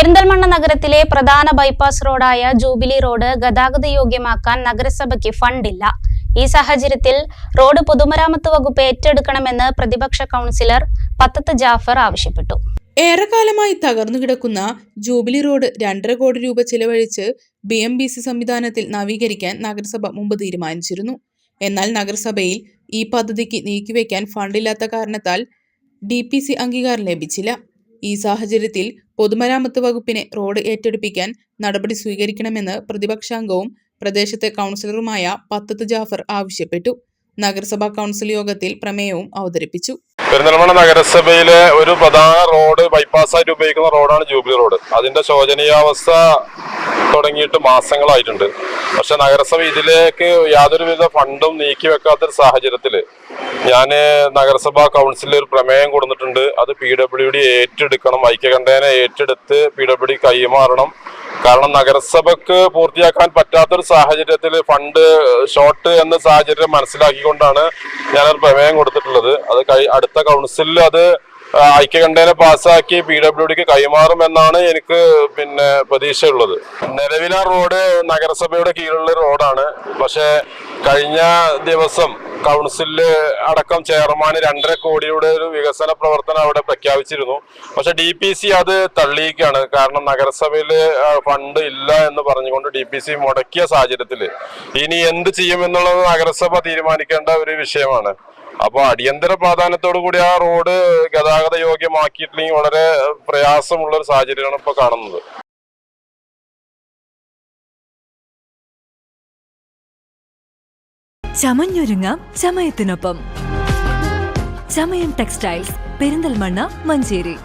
പെരിന്തൽമണ്ണ നഗരത്തിലെ പ്രധാന bypass റോഡായ jubilee road ഗതാഗത യോഗ്യമാക്കാൻ നഗരസഭയ്ക്ക് ഫണ്ടില്ല. ഈ സാഹചര്യത്തിൽ റോഡ് പൊതുമരാമത്ത് വകുപ്പ് ഏറ്റെടുക്കണമെന്ന് പ്രതിപക്ഷ കൗൺസിലർ പത്തത്ത് ജാഫർ ആവശ്യപ്പെട്ടു. ഏറെക്കാലമായി തകർന്നു കിടക്കുന്ന ജൂബിലി റോഡ് രണ്ടര കോടി രൂപ ചിലവഴിച്ച് ബി എം ബി സി സംവിധാനത്തിൽ നവീകരിക്കാൻ നഗരസഭ മുമ്പ് തീരുമാനിച്ചിരുന്നു. എന്നാൽ നഗരസഭയിൽ ഈ പദ്ധതിക്ക് നീക്കിവെക്കാൻ ഫണ്ടില്ലാത്ത കാരണത്താൽ ഡി പി സി അംഗീകാരം ലഭിച്ചില്ല. ഈ സാഹചര്യത്തിൽ പൊതുമരാമത്ത് വകുപ്പിനെ റോഡ് ഏറ്റെടുപ്പിക്കാൻ നടപടി സ്വീകരിക്കണമെന്ന് പ്രതിപക്ഷാംഗവും പ്രദേശത്തെ കൗൺസിലറുമായ പത്തത്ത് ജാഫർ ആവശ്യപ്പെട്ടു. നഗരസഭാ കൗൺസിൽ യോഗത്തിൽ പ്രമേയവും അവതരിപ്പിച്ചു. പെരിന്തൽമണ്ണ നഗരസഭയിലെ ഒരു പ്രധാന റോഡ് ബൈപ്പാസായിട്ട് ഉപയോഗിക്കുന്ന റോഡാണ് ജൂബിലി റോഡ്. അതിന്റെ ശോചനീയാവസ്ഥ തുടങ്ങിയിട്ട് മാസങ്ങളായിട്ടുണ്ട്. പക്ഷെ നഗരസഭ ഇതിലേക്ക് യാതൊരുവിധ ഫണ്ടും നീക്കി വെക്കാത്തൊരു സാഹചര്യത്തിൽ ഞാൻ നഗരസഭാ കൗൺസിലിൽ ഒരു പ്രമേയം കൊടുത്തിട്ടുണ്ട്. അത് പി ഡബ്ല്യു ഡി ഏറ്റെടുക്കണം. ഐക്യകണ്ഠേന ഏറ്റെടുത്ത് പി ഡബ്ല്യു ഡി കൈമാറണം. കാരണം നഗരസഭക്ക് പൂർത്തിയാക്കാൻ പറ്റാത്തൊരു സാഹചര്യത്തിൽ ഫണ്ട് ഷോർട്ട് എന്ന സാഹചര്യം മനസ്സിലാക്കിക്കൊണ്ടാണ് ഞാനൊരു പ്രമേയം കൊടുത്തിട്ടുള്ളത്. അത് അടുത്ത കൗൺസിലിൽ അത് ഐക്യകണ്ഠേന പാസ്സാക്കി പി ഡബ്ല്യു ഡിക്ക് കൈമാറുമെന്നാണ് എനിക്ക് പിന്നെ പ്രതീക്ഷയുള്ളത്. നിലവിലെ റോഡ് നഗരസഭയുടെ കീഴിലുള്ള റോഡാണ്. പക്ഷേ കഴിഞ്ഞ ദിവസം കൗൺസിൽ അടക്കം ചെയർമാൻ രണ്ടര കോടിയുടെ ഒരു വികസന പ്രവർത്തനം അവിടെ പ്രഖ്യാപിച്ചിരുന്നു. പക്ഷെ ഡി പി സി അത് തള്ളിയിക്കാണ് കാരണം നഗരസഭയിൽ ഫണ്ട് ഇല്ല എന്ന് പറഞ്ഞുകൊണ്ട് ഡി പി സി മുടക്കിയ സാഹചര്യത്തിൽ ഇനി എന്ത് ചെയ്യുമെന്നുള്ളത് നഗരസഭ തീരുമാനിക്കേണ്ട ഒരു വിഷയമാണ്. അപ്പോൾ അടിയന്തര പ്രാധാന്യത്തോടു കൂടി ആ റോഡ് ഗതാഗത യോഗ്യമാക്കിയിട്ടില്ലെങ്കിൽ വളരെ പ്രയാസമുള്ള ഒരു സാഹചര്യമാണ് ഇപ്പോൾ കാണുന്നത്. ചമഞ്ഞൊരുങ്ങാം ചമയത്തിനൊപ്പം. ചമയം ടെക്സ്റ്റൈൽസ് പെരിന്തൽമണ്ണ മഞ്ചേരി.